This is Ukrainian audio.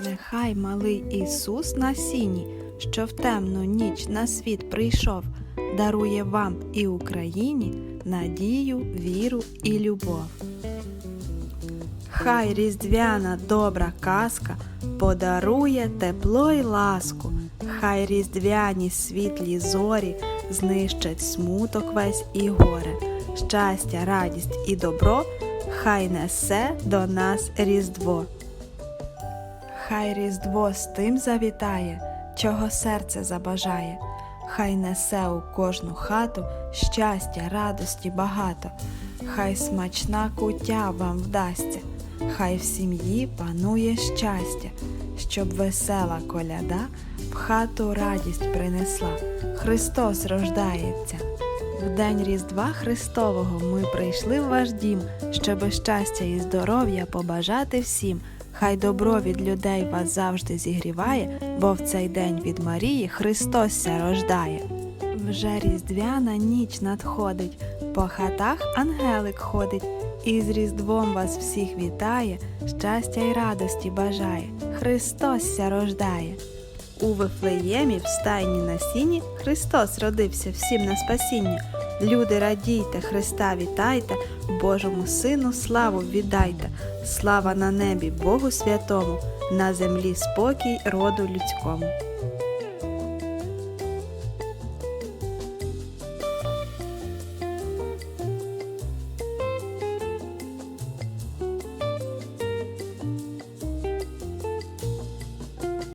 Нехай малий Ісус на сіні, що в темну ніч на світ прийшов, дарує вам і Україні надію, віру і любов. Хай різдвяна добра казка подарує тепло й ласку, хай різдвяні світлі зорі знищать смуток весь і горе, щастя, радість і добро, хай несе до нас Різдво. Хай Різдво з тим завітає, чого серце забажає, хай несе у кожну хату щастя, радості багато, хай смачна куття вам вдасться, хай в сім'ї панує щастя, щоб весела коляда в хату радість принесла. Христос рождається. В день Різдва Христового ми прийшли в ваш дім, щоби щастя і здоров'я побажати всім. Хай добро від людей вас завжди зігріває, бо в цей день від Марії Христос ся рождає. Вже різдвяна ніч надходить, по хатах ангелик ходить, і з Різдвом вас всіх вітає, щастя й радості бажає. Христос ся рождає. У Вифлеємі в стайні на сіні Христос родився всім на спасіння. Люди радійте, Христа вітайте, Божому Сину славу віддайте. Слава на небі Богу святому, на землі спокій роду людському.